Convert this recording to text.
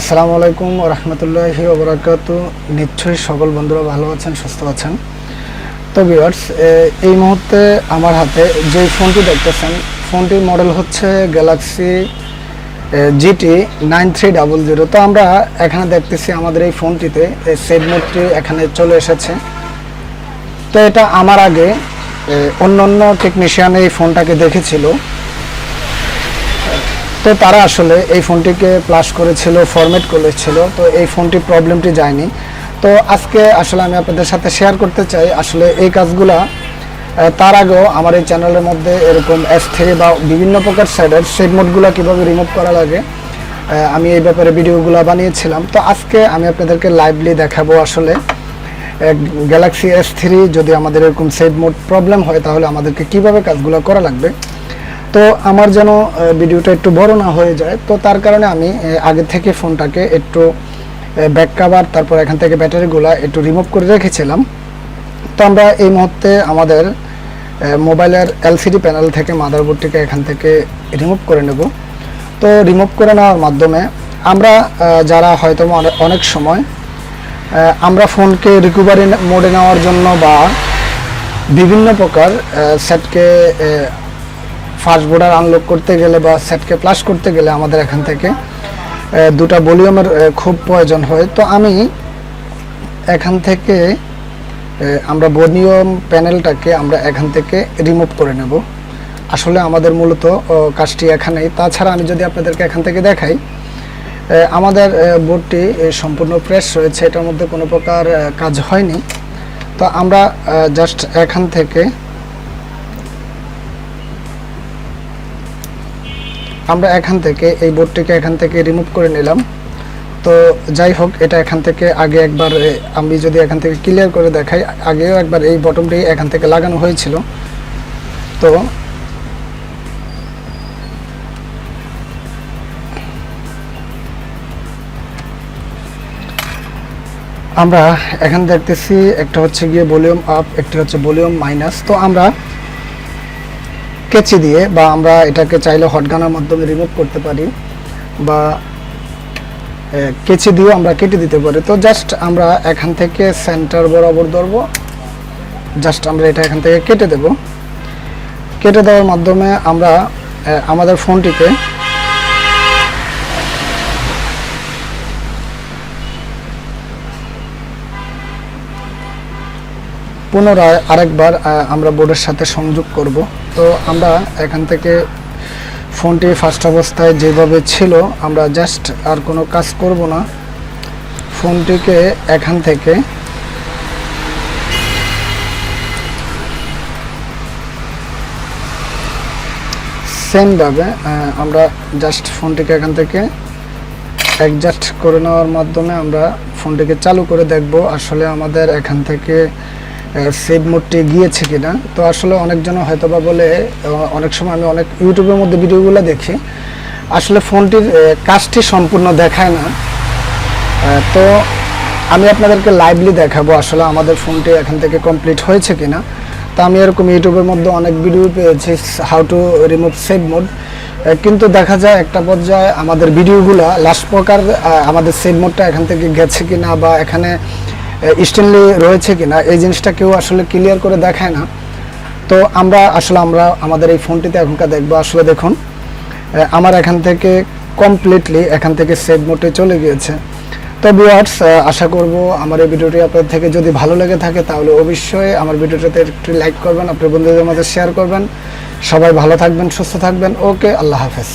আসসালামু আলাইকুম রহমতুল্লাহি ওবরাকাত নিশ্চয়ই সকল বন্ধুরা ভালো আছেন, সুস্থ আছেন। তো ভিউয়ার্স এই মুহূর্তে আমার হাতে যে ফোনটি দেখতেছেন, ফোনটির মডেল হচ্ছে Galaxy GT nine three double zero. তো আমরা এখানে দেখতেছি আমাদের এই ফোনটিতে সেট মোডটি এখানে চলে এসেছে। তো এটা আমার আগে অন্য অন্য টেকনিশিয়ান এই ফোনটাকে দেখেছিল। তো তারা আসলে এই ফোনটিকে প্লাস করেছিল ফরম্যাট করেছিল, তো এই ফোনটি প্রবলেমটি যায়নি। তো আজকে আসলে আমি আপনাদের সাথে শেয়ার করতে চাই, আসলে এই কাজগুলা তার আগেও আমার এই চ্যানেলের মধ্যে এরকম এস থ্রি বা বিভিন্ন প্রকার সাইডের সেট মোডগুলো কীভাবে রিমুভ করা লাগে আমি এই ব্যাপারে ভিডিওগুলো বানিয়েছিলাম। তো আজকে আমি আপনাদেরকে লাইভলি দেখাবো আসলে গ্যালাক্সি এস থ্রি যদি আমাদের এরকম সেট মোড প্রবলেম হয়, তাহলে আমাদেরকে কীভাবে কাজগুলো করা লাগবে তো আমার যেন ভিডিওটা একটু বড় না হয়ে যায়, তো তার কারণে আমি আগে থেকে ফোনটাকে একটু ব্যাক কাভার তারপর এখান থেকে ব্যাটারিগুলো একটু রিমুভ করে রেখেছিলাম। তো আমরা এই মুহূর্তে আমাদের মোবাইলের এলসিডি প্যানেল থেকে মাদারবোর্ডটিকে এখান থেকে রিমুভ করে নেব। তো রিমুভ করে নেওয়ার মাধ্যমে আমরা যারা হয়তো অনেক সময় আমরা ফোনকে রিকভারি মোডে নেওয়ার জন্য বা বিভিন্ন প্রকার সেটকে ফাস্ট বোর্ডার আনলক করতে গেলে বা সেটকে প্লাস করতে গেলে আমাদের এখান থেকে দুটা ভলিউমের খুব প্রয়োজন হয়। তো আমি এখান থেকে আমরা ভলিউম প্যানেলটাকে আমরা এখান থেকে রিমুভ করে নেব। আসলে আমাদের মূলত কাজটি এখানেই। তাছাড়া আমি যদি আপনাদেরকে এখান থেকে দেখাই আমাদের বোর্ডটি সম্পূর্ণ ফ্রেশ রয়েছে। এটার মধ্যে কোনো প্রকার কাজ হয়নি। তো আমরা জাস্ট এখান থেকে আমরা এখান থেকে এই বোর্ডটিকে এখান থেকে রিমুভ করে নিলাম। তো যাই হোক, এটা এখান থেকে আগে একবার আমি যদি এখান থেকে ক্লিয়ার করে দেখাই, আগেও একবার এই বটমটি এখান থেকে লাগানো হয়েছিল। তো আমরা এখান দেখতেছি, একটা হচ্ছে গিয়ে ভলিউম আপ একটি হচ্ছে ভলিউম মাইনাস তো আমরা কেচি দিয়ে বা আমরা এটাকে চাইলে হটগানের মাধ্যমে রিমুভ করতে পারি বা কেঁচি দিয়েও আমরা কেটে দিতে পারি। তো জাস্ট আমরা এখান থেকে সেন্টার বরাবর ধরবো। জাস্ট আমরা এটা এখান থেকে কেটে দেব। কেটে দেওয়ার মাধ্যমে আমরা আমাদের ফোনটিকে পুনরায় আরেকবার আমরা বোর্ডের সাথে সংযোগ করব। তো আমরা এখান থেকে ফোনটি ফার্স্ট অবস্থায় যেভাবে ছিল, আমরা জাস্ট আর কোনো কাজ করব না। ফোনটিকে এখান থেকে সেমভাবে আমরা জাস্ট ফোনটিকে এখান থেকে অ্যাডজাস্ট করে নেওয়ার মাধ্যমে আমরা ফোনটিকে চালু করে দেখব। আসলে আমাদের এখান থেকে সেভ মোডটি গিয়েছে কিনা, তো আসলে অনেকজন হয়তো বা বলে অনেক সময় আমি অনেক ইউটিউবের মধ্যে ভিডিওগুলো দেখি। আসলে ফোনটির কাজটি সম্পূর্ণ দেখায় না। তো আমি আপনাদেরকে লাইভলি দেখাবো আসলে আমাদের ফোনটি এখান থেকে কমপ্লিট হয়েছে কিনা। তো আমি এরকম ইউটিউবের মধ্যে অনেক ভিডিও পেয়েছি how to remove safe mode কিন্তু দেখা যায় একটা পর্যায়ে আমাদের ভিডিওগুলো লাস্ট প্রকার আমাদের সেভ মোডটা এখান থেকে গেছে কিনা বা এখানে স্টেনলি রয়েছে কিনা, এই জিনিসটা কেউ আসলে ক্লিয়ার করে দেখায় না। তো আমরা আসলে, আমরা আমাদের এই ফোনটিতে এখনকার দেখব। আসলে দেখুন আমার এখান থেকে কমপ্লিটলি এখান থেকে সেভ মোটে চলে গিয়েছে। তো ভিউয়ার্স আশা করব আমার এই ভিডিওটি আপনাদের থেকে যদি ভালো লেগে থাকে, তাহলে অবশ্যই আমার ভিডিওটাতে একটু লাইক করবেন, আপনার বন্ধুদের মধ্যে শেয়ার করবেন। সবাই ভালো থাকবেন, সুস্থ থাকবেন। ওকে, আল্লাহ হাফেজ।